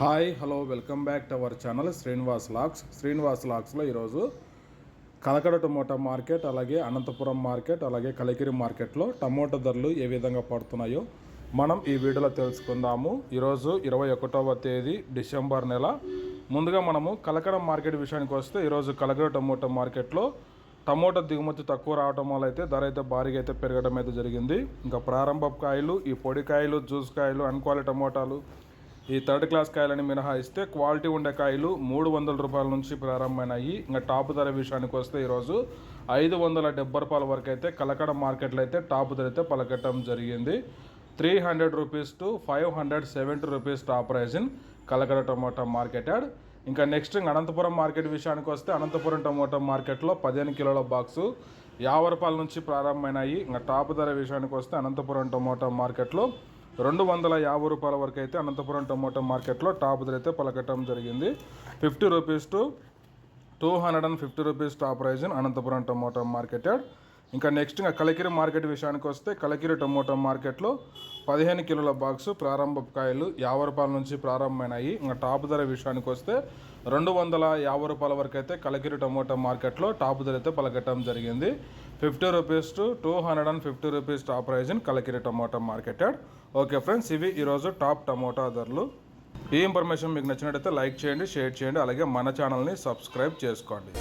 Hi hello welcome back to our channel Srinivas Lax Srinivas లాక్స్లో ఈరోజు Kalakada tomato market అలాగే Anantapuram market అలాగే కలికిరి మార్కెట్లో tomato ధరలు ఏ విధంగా పడుతున్నాయో మనం ఈ వీడియోలో తెలుసుకుందాము. ఈరోజు ఇరవై ఒకటవ తేదీ డిసెంబర్ నెల. ముందుగా మనము కలకడ మార్కెట్ విషయానికి వస్తే ఈరోజు కలకడ టమోటా మార్కెట్లో టమోటా దిగుమతి తక్కువ రావడం వల్ల అయితే ధర అయితే భారీగా అయితే పెరగడం అయితే జరిగింది. ఇంకా ప్రారంభ కాయలు ఈ పొడి కాయలు జ్యూస్ కాయలు అన్క్వాలిటీ టమోటాలు ఈ థర్డ్ క్లాస్ కాయలని మినహాయిస్తే క్వాలిటీ ఉండే కాయలు మూడు వందల రూపాయల నుంచి ప్రారంభమైనాయి. ఇంకా టాప్ ధర విషయానికి వస్తే ఈరోజు ఐదు వందల డెబ్బై రూపాయల వరకు అయితే కలకడ మార్కెట్లో అయితే టాప్ ధర అయితే పలకటం జరిగింది. Three hundred rupees to five hundred seventy rupees top price in Kalakada tomato market yard. ఇంకా నెక్స్ట్ అనంతపురం మార్కెట్ విషయానికి వస్తే అనంతపురం టమోటా మార్కెట్లో పదిహేను కిలోల బాక్సు యాభై రూపాయల నుంచి ప్రారంభమైనాయి. ఇంకా టాప్ ధర విషయానికి వస్తే అనంతపురం టమోటా మార్కెట్లో రెండు వందల యాభై రూపాయల వరకు అయితే అనంతపురం టొమాటో మార్కెట్లో టాప్ ధర అయితే పలకటం జరిగింది. Fifty rupees to two hundred and fifty rupees top price in Anantapuram tomato market yard ఇంకా నెక్స్ట్ ఇంకా కలకిరి మార్కెట్ విషయానికి వస్తే కలకిరి టమోటా మార్కెట్లో పదిహేను కిలోల బాక్సు ప్రారంభ కాయలు యాభై రూపాయల నుంచి ప్రారంభమైనాయి. ఇంకా టాప్ ధర విషయానికి వస్తే రెండు వందల యాభై రూపాయల వరకు అయితే కలకిరి టమోటా మార్కెట్లో టాప్ ధర అయితే పలకటం జరిగింది. Fifty rupees to two hundred and fifty rupees top price in Kalakiri tomato market okay friends ఇవి ఈరోజు టాప్ టమోటా ధరలు. ఈ ఇన్ఫర్మేషన్ మీకు నచ్చినట్టయితే లైక్ చేయండి షేర్ చేయండి అలాగే మన ఛానల్ని సబ్స్క్రైబ్ చేసుకోండి.